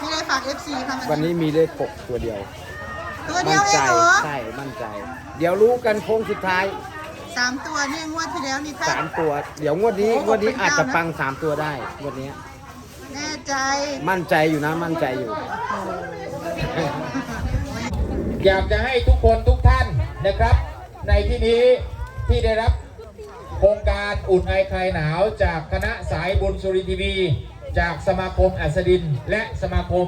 มีอะไรฝาก FC ค่ะวันนี้มีเลขหกตัวเดียว ตัวเดีมั่ยวนเอใจ งเหรอใช่ มั่นใจ เดี๋ยวรู้กันโค้งสุดท้ายสามตัวนี่งวดที่แล้วนี่แค่สามตัว เดี๋ยวงวดนี้โอ้งวดนี้เป็นอาจจะเก้านะปังสามตัวได้งวดนี้แน่ใจ มั่นใจอยู่นะ มั่นใจอยู่ อยากจะให้ทุกคนทุกท่านนะครับ ในที่นี้ที่ได้รับโครงการอุ่นไอคลายหนาวจากคณะสายบุญสุรินทร์ทีวี จากสมาคมอัสดิน และสมาคม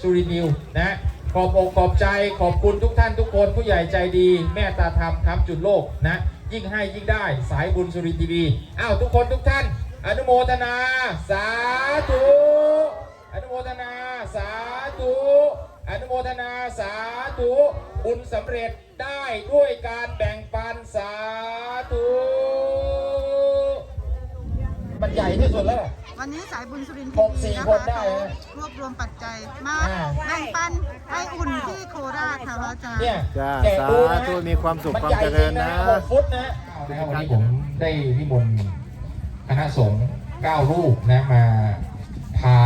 สุรินิวนะขอบอกขอบใจขอบคุณทุกท่านทุกคนผู้ใหญ่ใจดีแม่ตาธรรมคำจุดโลกนะยิ่งให้ยิ่งได้สายบุญสุรินทีวีอ้าวทุกคนทุกท่าน อนุโมทนา สาธุอนุโมทนาสาธุอนุโมทนาสาธุบุญสำเร็จได้ด้วยการแบ่งปันสาธุมันใหญ่ที่สุดแล้ว วันนี้สายบุญสุรินทร์หกสี่คนได้นะรวบรวมปัจจัยมาอ่า แบ่งปันให้อุ่นที่โคราชค่ะพระอาจารย์ เนี่ยจ้าแกะดูนะสาธุมีความสุขนความใหญ่เจริญนะ หกฟุตนะวันนี้ผมได้นิมนต์คณะสงฆ์เก้ารูปนะมาพา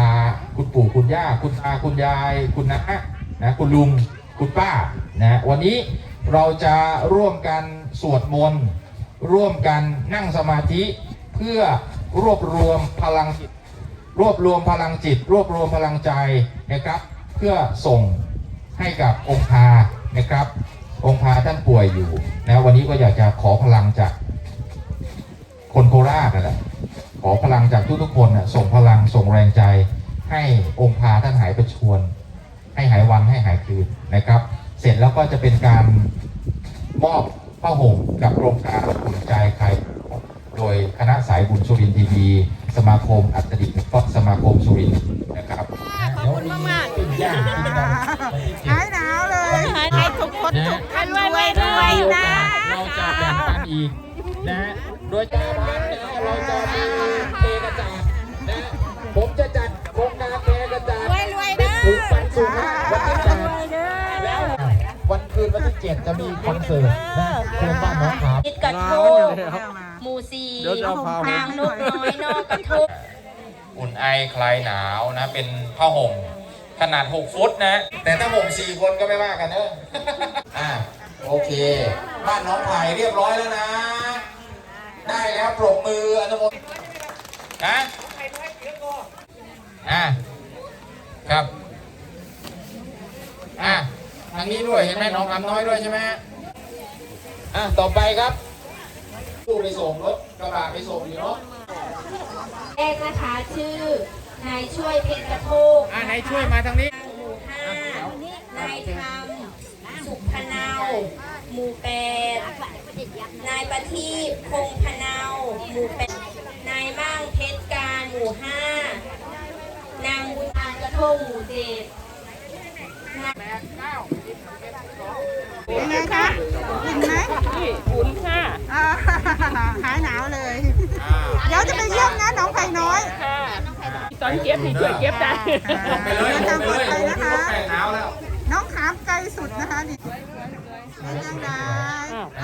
คุณปู่คุณย่า คุณตาคุณยาย คุณน้านะคุณลุงคุณป้านะวันนี้เราจะร่วมกันสวดมนต์ร่วมกันนั่งสมาธิเพื่อ รวบรวมพลังจิต รวบรวมพลังจิต รวบรวมพลังใจนะครับ เพื่อส่งให้กับองค์พานะครับ องค์พาท่านป่วยอยู่นะวันนี้ก็อยากจะขอพลังจากคนโคราชนะขอพลังจากทุกๆคนน่ะส่งพลังส่งแรงใจ ให้องค์พาท่านหายประชวรให้หายวันให้หายคืนนะครับ เสร็จแล้วก็จะเป็นการมอบผ้าห่มกับโครงการอุ่นใจใครโดยคณะ สายบุญสุรินทร์ทีวีสมาคมอัตดิบก็สมาคมสุรินทร์นะครับขอบคุณมากๆปิ้งย่างกินกันหายหนาวเลยให้ทุกคนทุกท่านรวยรวยรวยนะเราจะแบ่งปันอีกนะโดยจะพันนะเราจะมีเทกระจาดนะผมจะจัดโครงการเทกระจาดรวยรวยเด้อถูกปันสุขวันที่แปดแล้ววันคืนวันที่เจ็ดจะมีคอนเสิร์ตนะเพื่อนบ้านน้องครับจิตกระทู หมู่สี่เดี๋ยวจะเอาพานางนกน้อยนอกกระทูอุ่นไอคลายหนาวนะ เป็นผ้าห่ม ขนาด 6 ฟุตนะ แต่ถ้าห่ม4คนก็ไม่ว่ากันเนอะอ่าโอเค บ้านน้องไผ่เรียบร้อยแล้วนะ ได้แล้วปรบมืออนุโมทนะอ่าครับ อะทางนี้ด้วยเห็นไหมน้องคำน้อยด้วยใช่ไหมฮะอะต่อไปครับ ผู้ไปส่งรถกระบะไปส่งอยู่เนาะแรกนะคะชื่อนายช่วยเพชรกระโทกอะไหนช่วยมาทางนี้หมู่ห้านายธรรมสุขพนาวหมู่แปดนายประทีปคงพนาวหมู่แปดนายมั่งเพชรการหมู่ห้านางบุญทานกระโทกหมู่เจ็ดนายเป็นไงคะกินไหม อุ่นค่ะ อ่าหายหนาวเลย เดี๋ยวจะไปเยี่ยมนะน้องไผ่น้อย ค่ะ ต อนเก็บนี่ช่วยเก็บได้ลงไปเลยลงไปเลยผมขึ้นรถแป้งหนาวแล้ว น้องขามไกลสุดนะคะนี่เป็นยังไง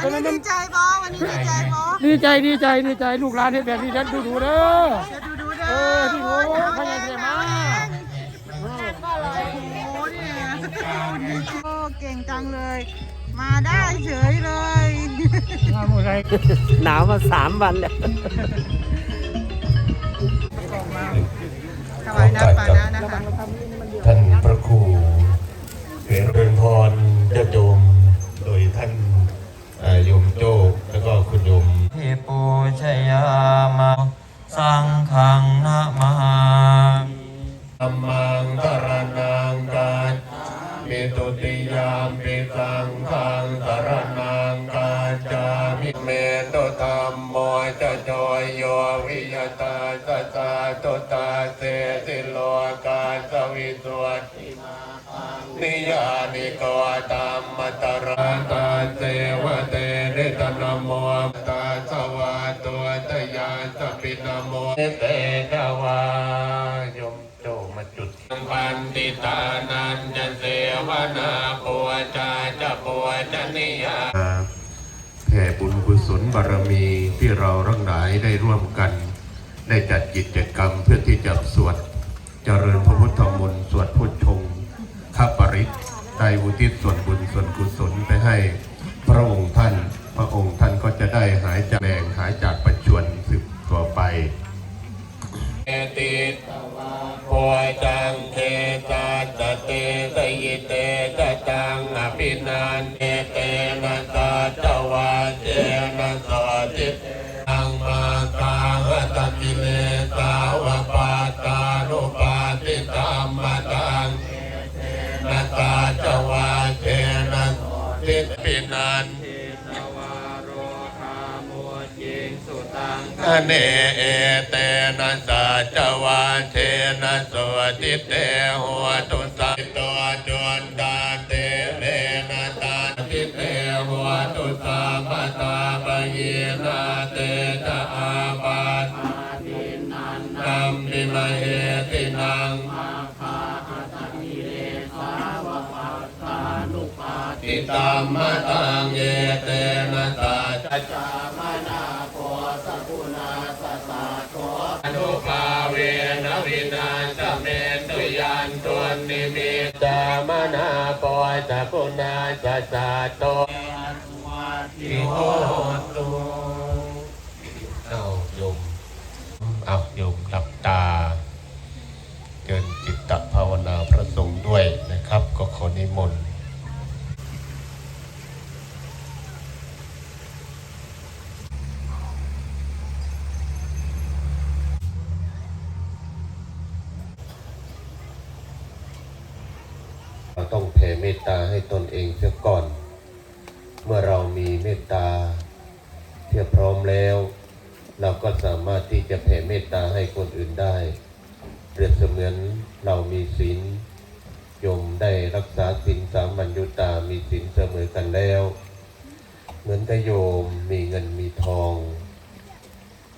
วันนี้ดีใจบอวันนี้ดีใจบอดีใจดีใจดีใจลูกหลานเห็นแบบนี้ฉันดูดูเด้อจะดูดูเด้เอออที่โอ้ยพยายามจะมาโอ้โหเนี่ยโอ้เก่งจังเลย มาได้เฉยเลย หนาวมาสามวันแล้ว ถวายน้ำปานะนะคะ ท่านพระครูเรียนเริญพรญาติโยม สิโลกาสวิตวติมานิยานิโกตัมมตรตาเสวเตเรตนะโมตาสวาตัวตยาสปินโมเตกวายมโจมาจุดปันติตานันจะเสวนาปัวจาจะปัวจนิยาแผ่บุญกุศลบารมีที่เราทั้งหลายได้ร่วมกัน ได้จัดกิจกรรมเพื่อที่จะสวดเจริญพระพุทธมนต์สวดพุทธงข้าปริศได้อุทิศส่วนบุญส่วนกุศลไปให้พระองค์ท่าน พระองค์ท่านก็จะได้หายจากแรงหายจากปัจจวนสืบต่อไปเอติตปวยจังเทตาตเตตยิเตตตังอภินันเตเตนะตาตวาเตนะตา ติปินันเนเอเตนะสาจวาเทนะสวติเตหัวตุสัตตวจวนดาเตเลนะตาติเตหัวตุสาปตาปะเยนาเตตอาปาตัมมิมาเอติ ติตามมะตังเยเตนะตาจาอนุภาเวนะวินาศเมตุยันตุนิมิตจามนาปอยตะกุณาจะสาโตทิโหตุ เราต้องแผ่เมตตาให้ตนเองเสียก่อน เมื่อเรามีเมตตาเพียบพร้อมแล้ว เราก็สามารถที่จะแผ่เมตตาให้คนอื่นได้ เปรียบเสมือนเรามีศีลโยมได้รักษาศีลสามัญญุตามีศีลเสมอกันแล้ว เหมือนกับโยมมีเงินมีทอง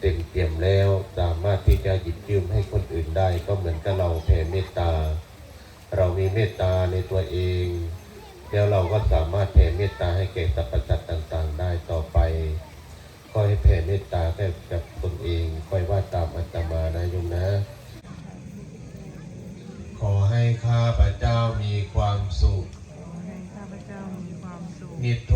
เต็มเปี่ยมแล้วสามารถที่จะหยิบยืมให้คนอื่นได้ก็เหมือนกับเราแผ่เมตตา เรามีเมตตาในตัวเอง แล้วเราก็สามารถแผ่เมตตาให้แก่สรรพสัตว์ต่างๆ ได้ต่อไปก็ให้แผ่เมตตาแก่กับตนเองค่อยว่าตามอัตมานะโยมนะ ขอให้ข้าพเจ้ามีความสุขให้ข้าพเจ้ามีความสุข นิจทุ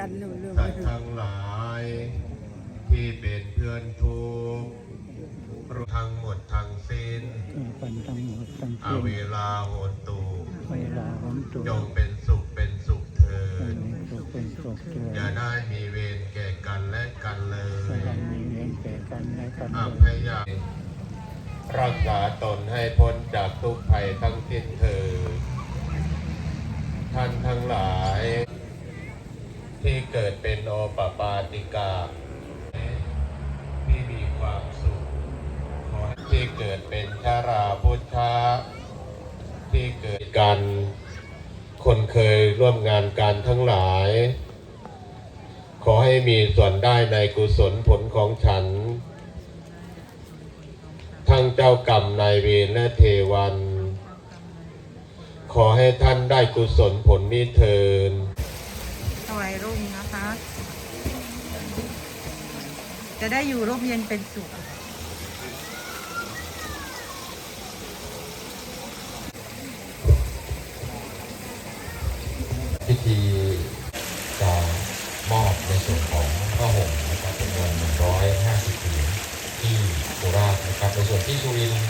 กันเร็วสัตว์ทั้งหลาย ที่เป็นเพื่อนทุกข์ทั้งหมดทั้งสิ้นคนทั้งหมดทั้งอาสิ้นเวลาโหนตูเวลาผมตัวจงเป็นสุขเป็นสุขเถิเป็ดนสุขเป็นสุขเถิดอย่าได้มีเวรแก่กันและกันเลสยลันมีเงินแก่กันและกันอาเลพยยารักษาตนให้พ้นจากทุกภัยทั้งสิ้นเถิดท่านทั้งหลาย ที่เกิดเป็นโอปปาติกาที่มีความสุขที่เกิดเป็นชาราพุทธะที่เกิดกันคนเคยร่วมงานกันทั้งหลาย ขอให้มีส่วนได้ในกุศลผลของฉัน ทั้งเจ้ากรรมนายเวรและเทวัน ขอให้ท่านได้กุศลผลนี้เทิน ถวายร่มนะคะ จะได้อยู่ร่มเย็นเป็นสุขพิธีจะมอบในส่วนของผ้าห่มนะครับจำนวน150ผืนที่โคราชนะครับในส่วนที่สุรินทร์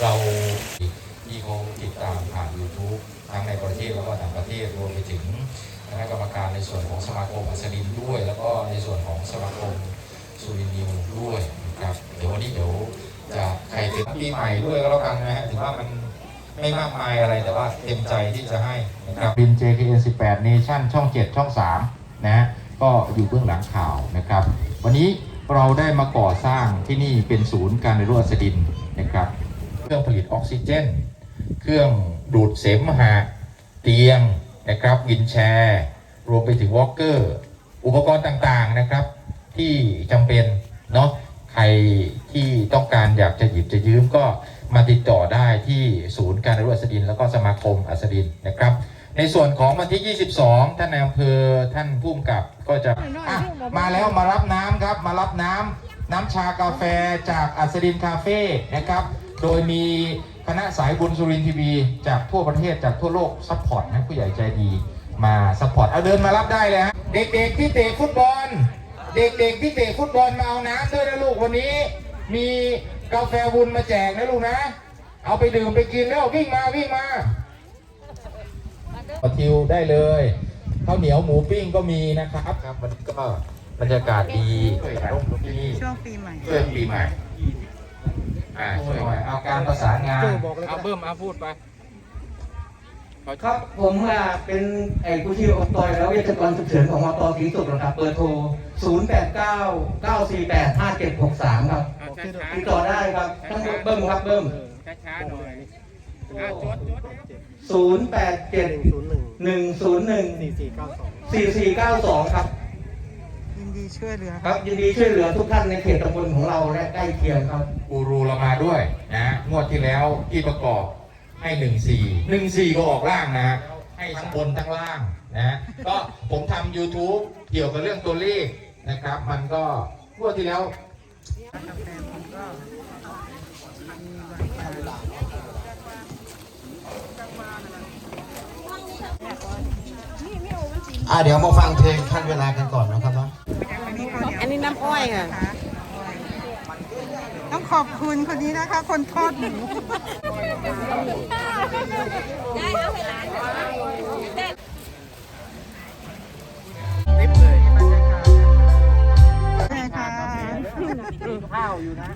เราที่คงติดตามผ่าน YouTube ทั้ง ในประเทศแล้วก็ต่างประเทศรวมไปถึงคณะกรรมการในส่วนของสมาคมอัสดินด้วย แล้วก็ในส่วนของสมาคมสุรินทร์นิวด้วยนะครับเดี๋ยววันนี้เดี๋ยวจะใครถึงปีใหม่ด้วยก็แล้วกันนะฮะถือว่ามันไม่มากมายอะไรแต่ว่าเต็มใจที่จะให้นะครับบิน JKN 18 Nation ช่อง 7 ช่อง 3 นะก็อยู่เบื้องหลังข่าวนะครับ วันนี้เราได้มาก่อสร้างที่นี่เป็นศูนย์การเรียนรู้อัสดินนะครับ เครื่องผลิตออกซิเจน เครื่องดูดเสมหะ เตียงนะครับวินแชร์ รวมไปถึงวอล์กเกอร์ อุปกรณ์ต่างๆนะครับ ที่จำเป็นเนาะใครที่ต้องการอยากจะหยิบจะยืมก็มาติดต่อได้ที่ศูนย์การรู้อัสดิน แล้วก็สมาคมอัสดินนะครับ ในส่วนของวันที่ 22 ท่านนายอำเภอท่านผู้กำกับก็จะอะมาแล้วมารับน้ำครับ มารับน้ำน้ำชากาแฟจากอัสดินคาเฟ่นะครับ โดยมี คณะสายบุญสุรินทีวี จากทั่วประเทศจากทั่วโลกซัพพอร์ตนะผู้ใหญ่ใจดีมาซัพพอร์ตเอาเดินมารับได้เลยฮะเด็กๆที่เตะฟุตบอล เด็กๆที่เตะฟุตบอลมาเอาน้ำด้วยนะลูกวันนี้ มีกาแฟบุญมาแจกนะลูกนะ เอาไปดื่มไปกินแล้ววิ่งมาวิ่งมาติวได้เลยข้าวเหนียวหมูปิ้งก็มีนะครับครับมันก็บรรยากาศดีร่มที่นี่ช่วงปีใหม่ช่วยปีใหม่ อ่าช่วยหน่อยเอาการประสานงาน เอาเบิ่มเอาพูดไปครับผมอะเป็นไอ้ผู้ที่อบตแล้ววิทยากรฉุกเฉินของอบตศรีสุขนะครับเบอร์โทร 0 8 9 9 4 8 5 7 6 3 ครับติดต่อได้ครับทั้งเบิ้มครับเบิ้ม ช้าๆหน่อยอะจดจด0 8 7 1 0 1 4 4 9 2ครับ ยินดีช่วยเหลือ ครับยินดีช่วยเหลือทุกท่านในเขตตำบลของเราและใกล้เคียงครับกูรูเรามาด้วยนะงวดที่แล้วที่ประกอบให้หนึ่งสี่หนึ่งสี่ก็ออกล่างนะให้ทั้งบนทั้งล่างนะก็ผมทำ YouTube เกี่ยวกับเรื่องตัวเลขนะครับ มันก็งวดที่แล้วกาแฟผมก็มีบริการอ่าเดี๋ยวมาฟังเพลงขั้นเวลากันก่อนนะครับเนาะอั นนี้น้ำอ้อยค่ะ ต้องขอบคุณคนนี้นะคะ คนทอดหมูได้เอาไปร้านได้ใช่ค่ะข้าวอยู่นะ